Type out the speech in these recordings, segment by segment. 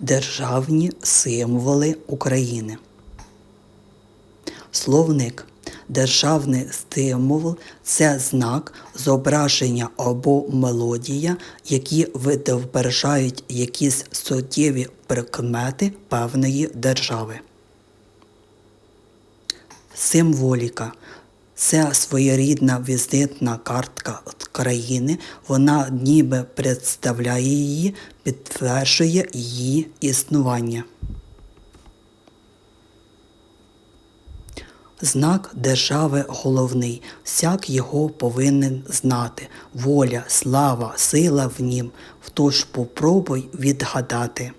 Державні символи України. Словник. Державний стимул це знак, зображення або мелодія, які відображають якісь суттєві прикмети певної держави. Символіка це своєрідна візитна картка країни. Вона ніби представляє її, підтверджує її існування. Знак держави головний, всяк його повинен знати. Воля, слава, сила в нім, тож попробуй відгадати.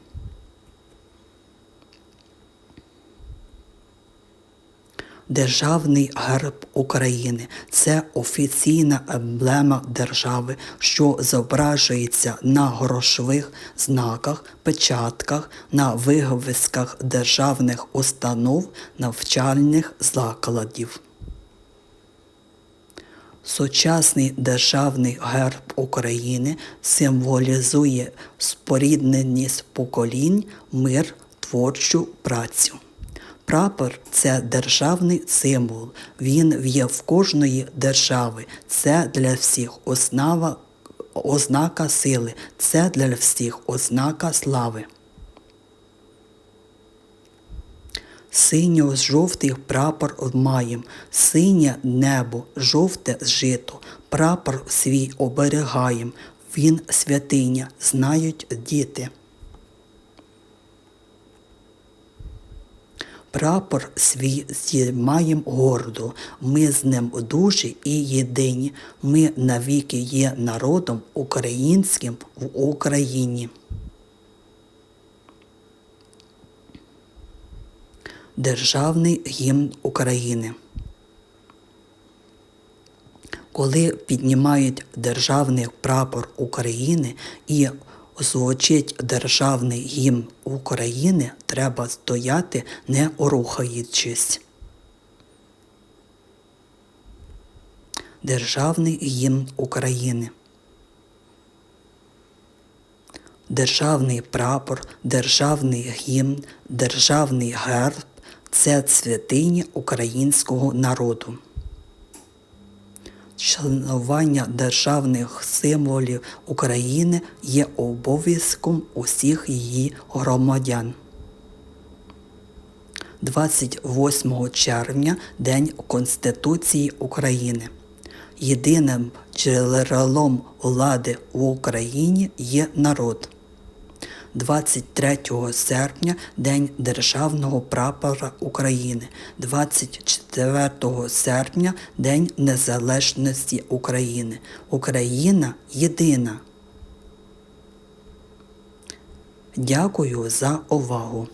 Державний герб України це офіційна емблема держави, що зображується на грошових знаках, печатках, на вивісках державних установ, навчальних закладів. Сучасний державний герб України символізує спорідненість поколінь, мир, творчу працю. Прапор це державний символ. Він є в кожної держави. Це для всіх основа, ознака сили, це для всіх ознака слави. Синьо-жовтий прапор маєм, синє небо, жовте жито, прапор свій оберігаєм, він святиня, знають діти. Прапор свій зіймаєм гордо, ми з ним дужі і єдині, ми навіки є народом українським в Україні. Державний гімн України. Коли піднімають державний прапор України і звучить державний гімн України, треба стояти, не рухаючись. Державний гімн України. Державний прапор, державний гімн, державний герб це святині українського народу. Шанування державних символів України є обов'язком усіх її громадян. 28 червня День Конституції України. Єдиним джерелом влади в Україні є народ. 23 серпня День Державного прапора України, 24 серпня День Незалежності України. Україна єдина. Дякую за увагу.